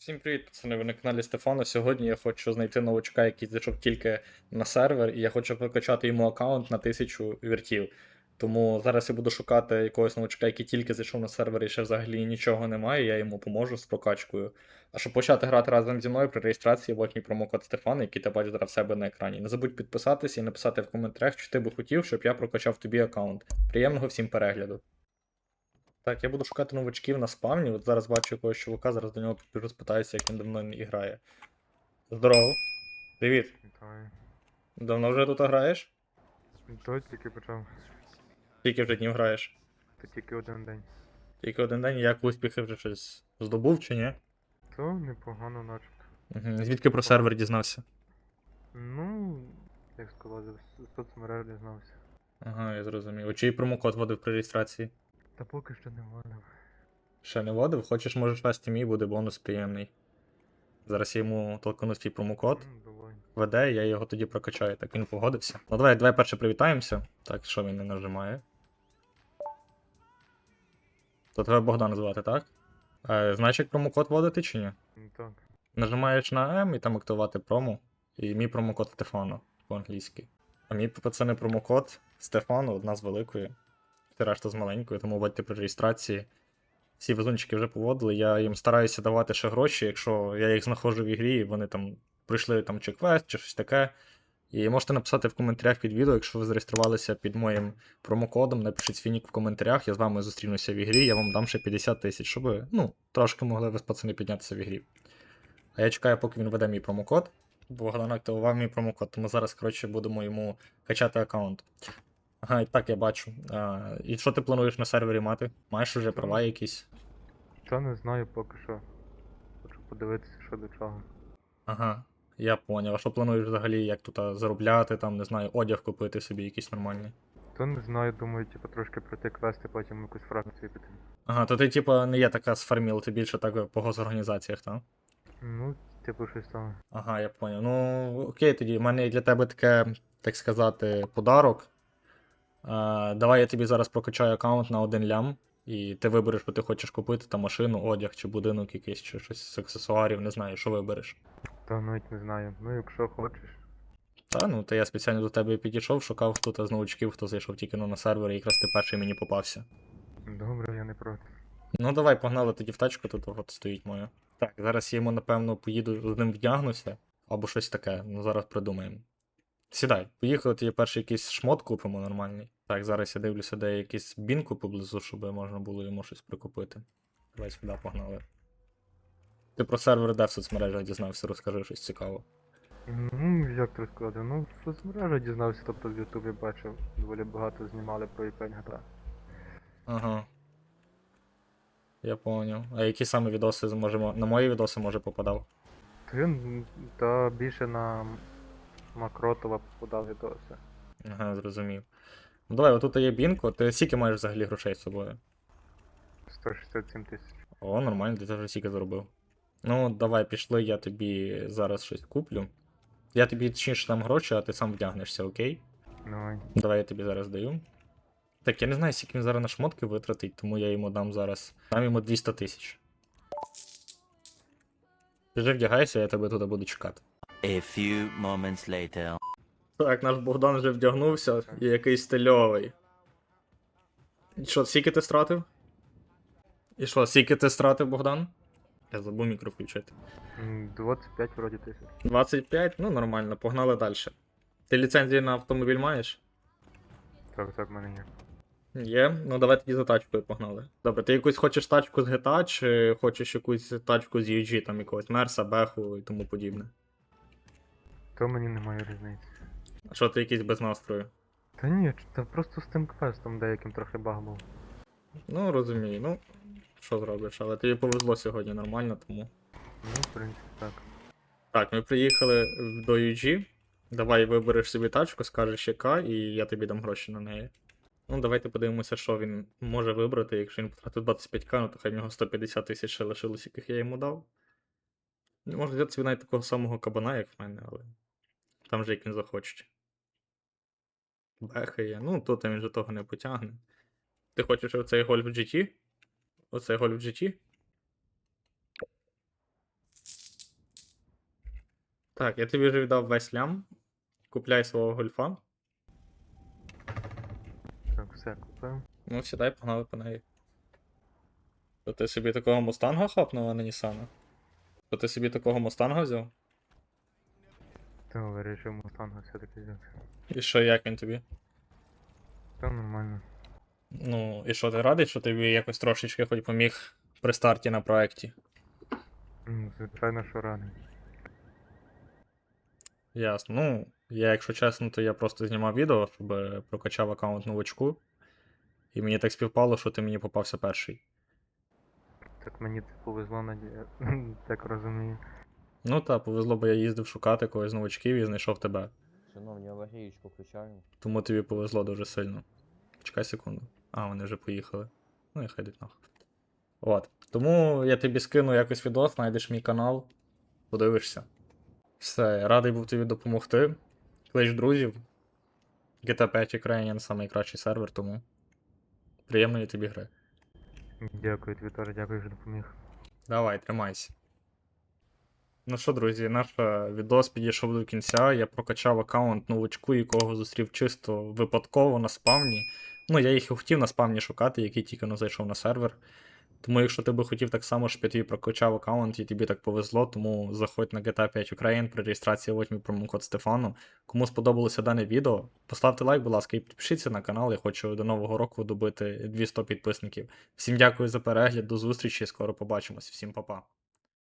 Всім привіт, пацани, ви на каналі Стефана. Сьогодні я хочу знайти новачка, який зайшов тільки на сервер, і я хочу прокачати йому аккаунт на 1000 віртів. Тому зараз я буду шукати якогось новачка, який тільки зайшов на сервер і ще взагалі нічого немає, я йому поможу з прокачкою. А щоб почати грати разом зі мною при реєстрації, мій промокод Стефана, який ти бачиш зараз в себе на екрані. Не забудь підписатися і написати в коментарях, чи ти би хотів, щоб я прокачав тобі аккаунт. Приємного всім перегляду. Так, я буду шукати новачків на спавні. От зараз бачу якогось чувака, зараз до нього спитаюся, як він давно не грає. Здорово. Привіт. Вітаю. Давно вже тут граєш? То тільки почав. Скільки вже днів граєш? То тільки один день. Тільки один день, як успіхи вже щось здобув чи ні? То непогано начебто. Угу. Звідки про сервер дізнався? Ну, як сказати, з соцмереж дізнався. Ага, я зрозумів. А чий промокод вводив при реєстрації? Та поки що не вводив. Ще не вводив? Хочеш, можеш вести мій, буде бонус приємний. Зараз я йому толкану свій промокод. Веде, я його тоді прокачаю. Так він погодився. Ну давай, давай перше привітаємося. Так, що він не нажимає. То тебе Богдан звати, так? Е, знаєш, як промокод вводити чи ні? Ну, Так. Нажимаєш на М і там активувати промо. І мій промокод Стефано по-англійськи. А мій пацани промокод Стефано, одна з великої. Решта з маленької, тому вводьте при реєстрації. Всі везунчики вже поводили. Я їм стараюся давати ще гроші, якщо я їх знаходжу в ігрі, і вони там пройшли там чи квест, чи щось таке. І можете написати в коментарях під відео, якщо ви зареєструвалися під моїм промокодом, напишіть свій нік в коментарях, я з вами зустрінуся в ігрі, я вам дам ще 50 тисяч, щоб ви, ну, трошки могли ви пацани піднятися в ігрі. А я чекаю, поки він веде мій промокод. Богдан активував мій промокод, тому зараз, коротше, будемо йому качати аккаунт. Ага, і так я бачу. А, і що ти плануєш на сервері мати? Маєш вже права якісь? Та не знаю поки що. Хочу подивитися, що до чого. Ага, я поняв. А що плануєш взагалі, як тут заробляти, там, не знаю, одяг купити собі якийсь нормальний? То не знаю, думаю, типу трошки пройти квести, потім якусь фракцію піти. Ага, то ти, типа, не є така з фарміл, ти більше так по госорганізаціях, так? Ну, типу, щось там. Ага, я поняв. Ну, окей, тоді. У мене для тебе таке, так сказати, подарок. Давай я тобі зараз прокачаю аккаунт на один лям, і ти вибереш, що ти хочеш купити, там машину, одяг, чи будинок якийсь, чи щось з аксесуарів, не знаю, що вибереш. Та навіть не знаю. Ну, якщо хочеш. Та, ну, то я спеціально до тебе підійшов, шукав тут з новачків, хто зайшов тільки ну, на сервер, і якраз ти перший мені попався. Добре, я не проти. Ну, давай, погнали тоді в тачку, тут от стоїть моя. Так, зараз я йому, напевно, поїду з ним вдягнуся, або щось таке, ну зараз придумаємо. Сідай, поїхали, тоді перший якийсь шмот купимо нормальний. Так, зараз я дивлюся, де якийсь бінку поблизу, щоб можна було йому щось прикупити. Давай сюди погнали. Ти про сервер де в соцмережах дізнався, розкажи щось цікаве. Ну, як то сказати, ну, в соцмережах дізнався, тобто в Ютубі бачив, доволі багато знімали про іпень GTA. Ага. Я поняв. А які саме відоси зможемо. На мої відоси може попадав? Він та більше на Макротова подав відоси. Ага, зрозумів. Ну давай, отут є бінко, ти скільки маєш взагалі грошей з собою? 167 тисяч. О, нормально, ти теж стільки заробив. Ну, давай, пішли, я тобі зараз щось куплю. Я тобі точніше дам гроші, а ти сам вдягнешся, окей? Давай. Давай я тобі зараз даю. Так, я не знаю, скільки він зараз на шмотки витратить, тому я йому дам зараз. Дам йому 200 тисяч. Ти вже вдягайся, я тебе туди буду чекати. A few moments later. Так, наш Богдан вже вдягнувся і якийсь стильовий. І що, скільки ти стратив? І що, скільки ти стратив, Богдан? Я забув мікро включити. 25 вроді тисяч. 25? Ну нормально, погнали далі. Ти ліцензію на автомобіль маєш? Так, так в мене є. Є. Ну давай тоді за тачкою погнали. Добре, ти якусь хочеш тачку з GTA, чи хочеш якусь тачку з UG, там якогось Мерса, Беху і тому подібне. То мені немає різниці. А що ти якийсь без настрою? Та ні, та просто з тим квестом деяким трохи баг був. Ну, розумію, ну, що зробиш, але тобі повезло сьогодні нормально, тому. Ну, в принципі, так. Так, ми приїхали до UG. Давай вибереш собі тачку, скажеш яка, і я тобі дам гроші на неї. Ну, давайте подивимося, що він може вибрати. Якщо він потратив 25к, ну то хай в нього 150 тисяч ще лишилось, яких я йому дав. Може взяти собі навіть такого самого кабана, як в мене, але там же як він захоче. Бехає. Ну, тут він же того не потягне. Ти хочеш оцей гольф GT? Оцей гольф GT? Так, я тобі вже віддав весь лям. Купляй свого гольфа. Так, все купив. Ну, сідай, погнали по неї. То ти собі такого мустанга хапнув, а не Нісана? То ти собі такого мустанга взяв? Та вирішив мустанга все-таки взяти. І що, як він тобі? Та нормально. Ну, і що ти радий, що тобі якось трошечки хоч поміг при старті на проєкті? М, Звичайно, що радий. Ясно. Ну, я, якщо чесно, то я просто знімав відео, щоб е, прокачав аккаунт новачку. І мені так співпало, що ти мені попався перший. Так мені це повезло, надія. так розумію. Ну та, повезло, бо я їздив шукати когось з новачків і знайшов тебе. Шановні, аварієчку включаю. Тому тобі повезло дуже сильно. Чекай секунду. А, вони вже поїхали. Ну і хай йдуть нахуй. От. Тому я тобі скину якось відос, знайдеш мій канал, подивишся. Все, радий був тобі допомогти. Клич друзів. GTA 5 Ukrainian найкращий сервер, тому. Приємної тобі гри. Дякую тобі теж, дякую, що допоміг. Давай, тримайся. Ну що, друзі, наш відос підійшов до кінця. Я прокачав аккаунт новачку, якого зустрів чисто випадково на спавні. Ну, я їх і хотів на спавні шукати, який тільки не зайшов на сервер. Тому, якщо ти би хотів так само, щоб я тобі прокачав аккаунт і тобі так повезло, тому заходь на GTA 5 Ukraine при реєстрації вводь промокод Стефану. Кому сподобалося дане відео, поставте лайк, будь ласка, і підпишіться на канал. Я хочу до нового року добити 200 підписників. Всім дякую за перегляд, до зустрічі, скоро побачимось. Всім па-па.